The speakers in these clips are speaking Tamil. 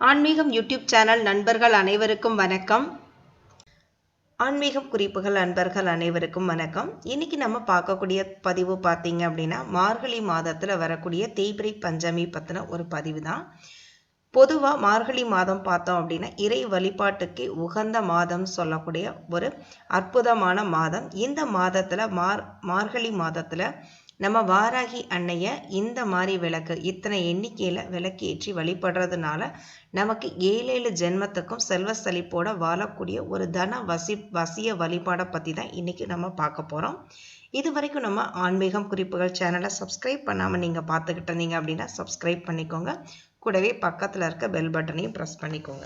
ஆன்மீகம் யூடியூப் சேனல் நண்பர்கள் அனைவருக்கும் வணக்கம். ஆன்மீகம் குறிப்புகள் நண்பர்கள் அனைவருக்கும் வணக்கம். இன்னைக்கு நம்ம பார்க்கக்கூடிய பதிவு பார்த்தீங்க அப்படின்னா மார்கழி மாதத்தில் வரக்கூடிய தேய்பிரை பஞ்சமி பற்றின ஒரு பதிவு தான் பொதுவாக மார்கழி மாதம் பார்த்தோம் அப்படின்னா இறை வழிபாட்டுக்கு உகந்த மாதம் சொல்லக்கூடிய ஒரு அற்புதமான மாதம். இந்த மாதத்தில் மார் மார்கழி மாதத்தில் நம்ம வாராகி அன்னைய இந்த மாதிரி விளக்கு இத்தனை எண்ணிக்கையில் விளக்கேற்றி வழிபடுறதுனால நமக்கு ஏழேழு ஜென்மத்துக்கும் செல்வ செழிப்போட வாழக்கூடிய ஒரு தன வசி வசிய வழிபாடை பற்றி தான் இன்றைக்கி நம்ம பார்க்க போகிறோம் இது வரைக்கும் நம்ம ஆன்மீகம் குறிப்புகள் சேனலை சப்ஸ்கிரைப் பண்ணாமல் நீங்கள் பார்த்துக்கிட்டு இருந்தீங்க அப்படின்னா சப்ஸ்கிரைப் பண்ணிக்கோங்க. கூடவே பக்கத்தில் இருக்க பெல் பட்டனையும் ப்ரெஸ் பண்ணிக்கோங்க.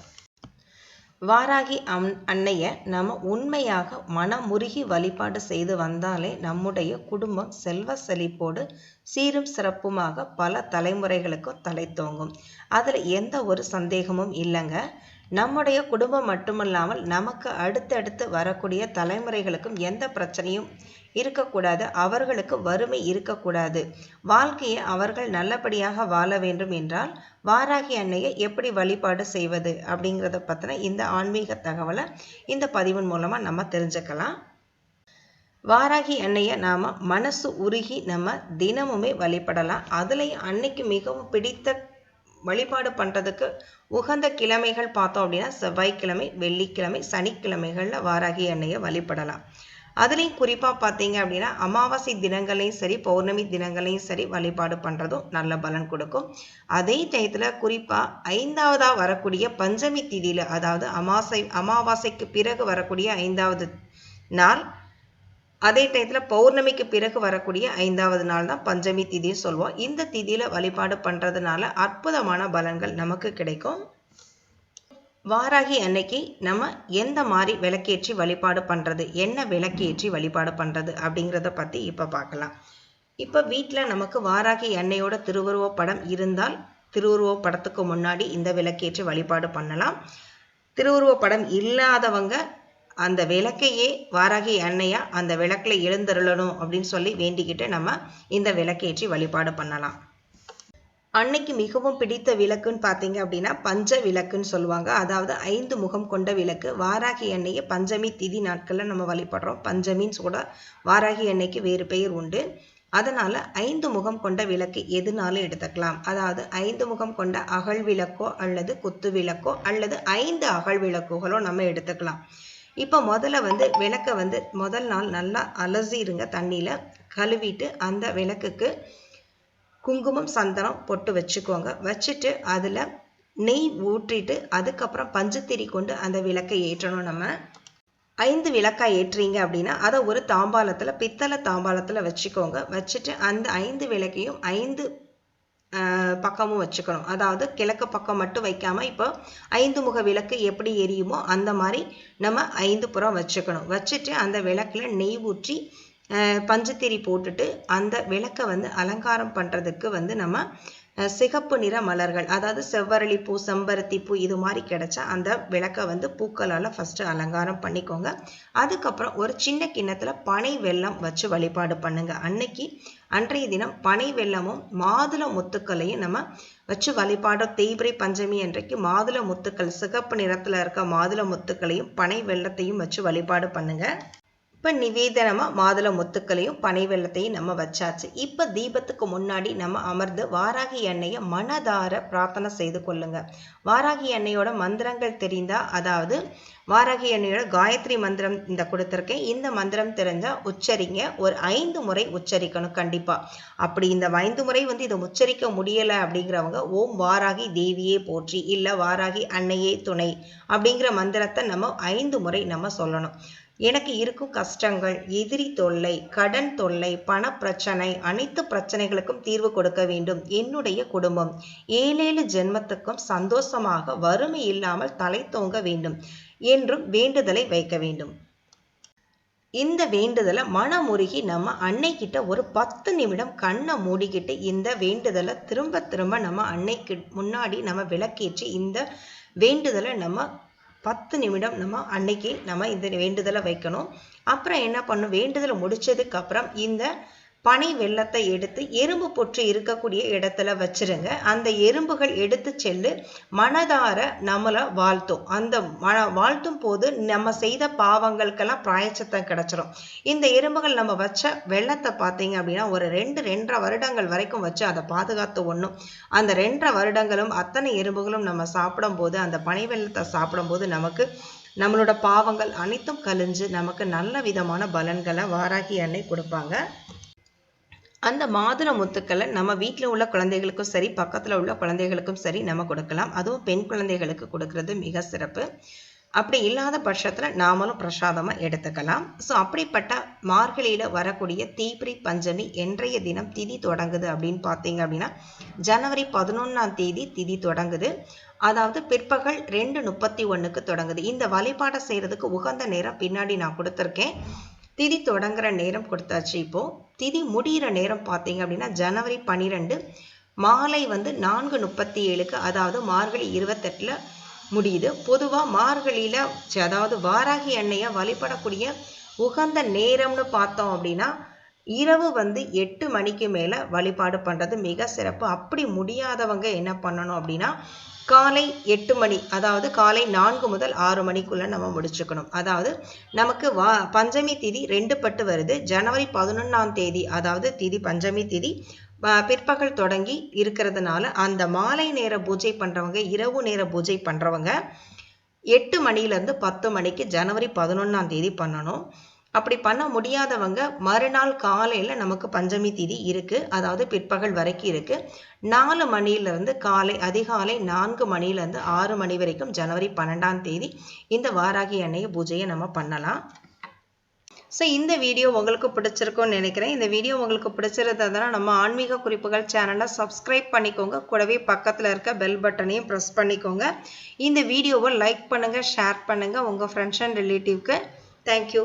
வாராகி அம் அன்னைய நம்ம உண்மையாக மனமுருகி வழிபாடு செய்து வந்தாலே நம்முடைய குடும்பம் செல்வ செழிப்போடு சீரும் சிறப்புமாக பல தலைமுறைகளுக்கும் தலை தோங்கும். அதில் எந்த ஒரு சந்தேகமும் இல்லைங்க. நம்முடைய குடும்பம் மட்டுமல்லாமல் நமக்கு அடுத்தடுத்து வரக்கூடிய தலைமுறைகளுக்கும் எந்த பிரச்சனையும் இருக்கக்கூடாது. அவர்களுக்கு வறுமை இருக்கக்கூடாது. வாழ்க்கையை அவர்கள் நல்லபடியாக வாழ வேண்டும் என்றால் வாராகி அன்னையை எப்படி வழிபாடு செய்வது அப்படிங்கிறத பற்றின இந்த ஆன்மீக தகவலை இந்த பதிவின் மூலமாக நம்ம தெரிஞ்சுக்கலாம். வாராகி அன்னையை நாம் மனசு உருகி நம்ம தினமுமே வழிபடலாம். அதுலேயும் அன்னைக்கு மிகவும் பிடித்த வழிபாடு பண்ணுறதுக்கு உகந்த கிழமைகள் பார்த்தோம் அப்படின்னா செவ்வாய்க்கிழமை வெள்ளிக்கிழமை சனிக்கிழமைகளில் வாராகி அன்னையை வழிபடலாம். அதுலேயும் குறிப்பாக பார்த்தீங்க அப்படின்னா அமாவாசை தினங்களையும் சரி பௌர்ணமி தினங்களையும் சரி வழிபாடு பண்ணுறதும் நல்ல பலன் கொடுக்கும். அதே டயத்தில் குறிப்பாக ஐந்தாவதாக வரக்கூடிய பஞ்சமி திதியில் அதாவது அமாவாசை அமாவாசைக்கு பிறகு வரக்கூடிய ஐந்தாவது நாள் அதே டயத்தில் பௌர்ணமிக்கு பிறகு வரக்கூடிய ஐந்தாவது நாள் தான் பஞ்சமி திதின்னு சொல்லுவோம் இந்த திதியில் வழிபாடு பண்ணுறதுனால அற்புதமான பலன்கள் நமக்கு கிடைக்கும். வாராகி அன்னைக்கு நம்ம எந்த மாதிரி விளக்கேற்றி வழிபாடு பண்ணுறது என்ன விளக்கேற்றி வழிபாடு பண்ணுறது அப்படிங்கிறத பற்றி இப்போ பார்க்கலாம். இப்போ வீட்டில் நமக்கு வாராகி அன்னையோட திருவுருவ படம் இருந்தால் திருவுருவ படத்துக்கு முன்னாடி இந்த விளக்கேற்றி வழிபாடு பண்ணலாம். திருவுருவ படம் இல்லாதவங்க அந்த விளக்கையே வாராகி அன்னையா அந்த விளக்கில் எழுந்தருளணும் அப்படின்னு சொல்லி வேண்டிக்கிட்டு நம்ம இந்த விளக்கேற்றி வழிபாடு பண்ணலாம். அன்னைக்கு மிகவும் பிடித்த விளக்குன்னு பார்த்தீங்க அப்படின்னா பஞ்ச விளக்குன்னு சொல்லுவாங்க. அதாவது ஐந்து முகம் கொண்ட விளக்கு. வாராகி அன்னையை பஞ்சமி திதி நாட்களில் நம்ம வழிபடுறோம். பஞ்சமின்னு கூட வாராகி அன்னைக்கு வேறு பெயர் உண்டு. அதனால் ஐந்து முகம் கொண்ட விளக்கு எதுனாலும் எடுத்துக்கலாம். அதாவது ஐந்து முகம் கொண்ட அகல் விளக்கோ அல்லது குத்து விளக்கோ அல்லது ஐந்து அகல் விளக்குகளோ நம்ம எடுத்துக்கலாம். இப்போ முதல்ல வந்து விளக்கை வந்து முதல் நாள் நல்லா அலசிடுங்க தண்ணியில். கழுவிட்டு அந்த விளக்குக்கு குங்குமம் சந்தனம் பொட்டு வச்சுக்கோங்க. வச்சுட்டு அதில் நெய் ஊற்றிட்டு அதுக்கப்புறம் பஞ்சுத்திரி கொண்டு அந்த விளக்கை ஏற்றணும் நம்ம. ஐந்து விளக்காய் ஏற்றுறீங்க அப்படின்னா அதை ஒரு தாம்பாலத்தில் பித்தளை தாம்பாலத்தில் வச்சுக்கோங்க. வச்சுட்டு அந்த ஐந்து விளக்கையும் ஐந்து பக்கமும் வச்சுக்கணும். அதாவது கிழக்கு பக்கம் மட்டும் வைக்காமல் இப்போ ஐந்து முக விளக்கு எப்படி எரியுமோ அந்த மாதிரி நம்ம ஐந்து புறம் வச்சுக்கணும். வச்சுட்டு அந்த விளக்கில் நெய் ஊற்றி பஞ்சுத்திரி போட்டுட்டு அந்த விளக்கை வந்து அலங்காரம் பண்ணுறதுக்கு வந்து நம்ம சிகப்பு நிற மலர்கள் அதாவது செவ்வரளி பூ செம்பருத்தி பூ இது மாதிரி கிடைச்சா அந்த விளக்கை வந்து பூக்களால் ஃபஸ்ட்டு அலங்காரம் பண்ணிக்கோங்க. அதுக்கப்புறம் ஒரு சின்ன கிண்ணத்தில் பனை வெள்ளம் வச்சு வழிபாடு பண்ணுங்க. அன்னைக்கு அன்றைய தினம் பனை வெள்ளமும் மாதுள முத்துக்களையும் நம்ம வச்சு வழிபாடும். தேய்பிரை பஞ்சமி அன்றைக்கு மாதுள முத்துக்கள் சிகப்பு நிறத்தில் இருக்க மாதுள முத்துக்களையும் பனை வெள்ளத்தையும் வச்சு வழிபாடு பண்ணுங்க. இப்போ நிவேதனமாக மாதுளை முத்துக்களையும் பனை வெள்ளத்தையும் நம்ம வச்சாச்சு. இப்போ தீபத்துக்கு முன்னாடி நம்ம அமர்ந்து வாராகி எண்ணெயை மனதார பிரார்த்தனை செய்து கொள்ளுங்க. வாராகி எண்ணெயோட மந்திரங்கள் தெரிந்தால் அதாவது வாராகி எண்ணெயோட காயத்ரி மந்திரம் இந்த கொடுத்துருக்கேன். இந்த மந்திரம் தெரிஞ்சால் உச்சரிங்க. ஒரு ஐந்து முறை உச்சரிக்கணும் கண்டிப்பாக அப்படி இந்த ஐந்து முறை வந்து இதை உச்சரிக்க முடியலை அப்படிங்கிறவங்க ஓம் வாராகி தேவியே போற்றி இல்லை வாராகி அன்னையே துணை அப்படிங்கிற மந்திரத்தை நம்ம ஐந்து முறை நம்ம சொல்லணும். எனக்கு இருக்கும் கஷ்டங்கள் எதிரி தொல்லை கடன் தொல்லை பண பிரச்சனை அனைத்து பிரச்சனைகளுக்கும் தீர்வு கொடுக்க வேண்டும். என்னுடைய குடும்பம். ஏழேழு ஜென்மத்துக்கும் சந்தோஷமாக வறுமை இல்லாமல் தலை தோங்க வேண்டும் என்றும் வேண்டுதலை வைக்க வேண்டும். இந்த வேண்டுதலை மனமுருகி நம்ம அன்னைக்கிட்ட ஒரு பத்து நிமிடம் கண்ணை மூடிக்கிட்டு இந்த வேண்டுதலை திரும்ப திரும்ப நம்ம அன்னைக்கு முன்னாடி நம்ம விளக்கேற்றி இந்த வேண்டுதலை நம்ம பத்து நிமிடம் நம்ம அன்னைக்கு நம்ம இந்த வேண்டுதலை வைக்கணும். அப்புறம் என்ன பண்ணும்? வேண்டுதலை முடிச்சதுக்கு அப்புறம் இந்த பனை வெள்ளத்தை எடுத்து எறும்பு பொற்று இருக்கக்கூடிய இடத்துல வச்சிருங்க. அந்த எறும்புகள் எடுத்து செல்லு. மனதார நம்மளை வாழ்த்தும். அந்த மன வாழ்த்தும் போது நம்ம செய்த பாவங்களுக்கெல்லாம் பிராயச்சத்தம் கிடச்சிரும். இந்த எறும்புகள் நம்ம வச்ச வெள்ளத்தை பார்த்தீங்க அப்படின்னா ஒரு ரெண்டு ரெண்டரை வருடங்கள் வரைக்கும் வச்சு அதை பாதுகாத்து ஒன்றும் அந்த ரெண்டரை வருடங்களும் அத்தனை எறும்புகளும் நம்ம சாப்பிடும்போது அந்த பனை வெள்ளத்தை சாப்பிடும்போது நமக்கு நம்மளோட பாவங்கள் அனைத்தும் கழிஞ்சு நமக்கு நல்ல விதமான பலன்களை வாராகி அன்னை கொடுப்பாங்க. அந்த மாதுளை முத்துக்களை நம்ம வீட்டில் உள்ள குழந்தைகளுக்கும் சரி பக்கத்தில் உள்ள குழந்தைகளுக்கும் சரி நம்ம கொடுக்கலாம். அதுவும் பெண் குழந்தைகளுக்கு கொடுக்கறது மிக சிறப்பு. அப்படி இல்லாத பட்சத்தில் நாமளும் பிரசாதமாக எடுத்துக்கலாம். ஸோ அப்படிப்பட்ட மார்கழியில் வரக்கூடிய தீபிரி பஞ்சமி என்றைய தினம் திதி தொடங்குது அப்படின்னு பார்த்தீங்க அப்படின்னா ஜனவரி பதினொன்றாம் தேதி திதி தொடங்குது. அதாவது பிற்பகல் ரெண்டு முப்பத்தி ஒன்றுக்கு தொடங்குது. இந்த வழிபாடை செய்கிறதுக்கு உகந்த நேரம் பின்னாடி நான் கொடுத்துருக்கேன். திதி தொடங்குற நேரம் கொடுத்தாச்சு இப்போ. திதி முடிகிற நேரம் பார்த்தீங்க அப்படின்னா ஜனவரி பன்னிரெண்டு மாலை வந்து நான்கு முப்பத்தி ஏழுக்கு அதாவது மார்கழி இருபத்தெட்டில் முடியுது. பொதுவாக மார்கழியில் அதாவது வாராகி எண்ணெயை வழிபடக்கூடிய உகந்த நேரம்னு பார்த்தோம் அப்படின்னா இரவு வந்து எட்டு மணிக்கு மேலே வழிபாடு பண்ணுறது மிக சிறப்பு. அப்படி முடியாதவங்க என்ன பண்ணணும் அப்படின்னா காலை எட்டு மணி அதாவது காலை நான்கு முதல் ஆறு மணிக்குள்ளே நம்ம முடிச்சுக்கணும். அதாவது நமக்கு வா பஞ்சமி திதி ரெண்டு பட்டு வருது. ஜனவரி பதினொன்றாம் தேதி அதாவது திதி பஞ்சமி திதி பிற்பகல் தொடங்கி இருக்கிறதுனால அந்த மாலை நேர பூஜை பண்ணுறவங்க இரவு நேர பூஜை பண்ணுறவங்க எட்டு மணிலேருந்து பத்து மணிக்கு ஜனவரி பதினொன்றாம் தேதி பண்ணணும். அப்படி பண்ண முடியாதவங்க மறுநாள் காலையில் நமக்கு பஞ்சமி திதி இருக்குது அதாவது பிற்பகல் வரைக்கும் இருக்குது நாலு மணிலேருந்து காலை அதிகாலை நான்கு மணிலேருந்து ஆறு மணி வரைக்கும் ஜனவரி பன்னெண்டாம் தேதி இந்த வாராகி அன்னைய பூஜையை நம்ம பண்ணலாம். ஸோ இந்த வீடியோ உங்களுக்கு பிடிச்சிருக்கும்னு நினைக்கிறேன். இந்த வீடியோ உங்களுக்கு பிடிச்சிருந்ததுன்னா நம்ம ஆன்மீக குறிப்புகள் சேனலை சப்ஸ்கிரைப் பண்ணிக்கோங்க. கூடவே பக்கத்தில் இருக்க பெல் பட்டனையும் ப்ரெஸ் பண்ணிக்கோங்க. இந்த வீடியோவை லைக் பண்ணுங்கள் ஷேர் பண்ணுங்கள் உங்கள் ஃப்ரெண்ட்ஸ் அண்ட் ரிலேட்டிவ்க்கு தேங்க்யூ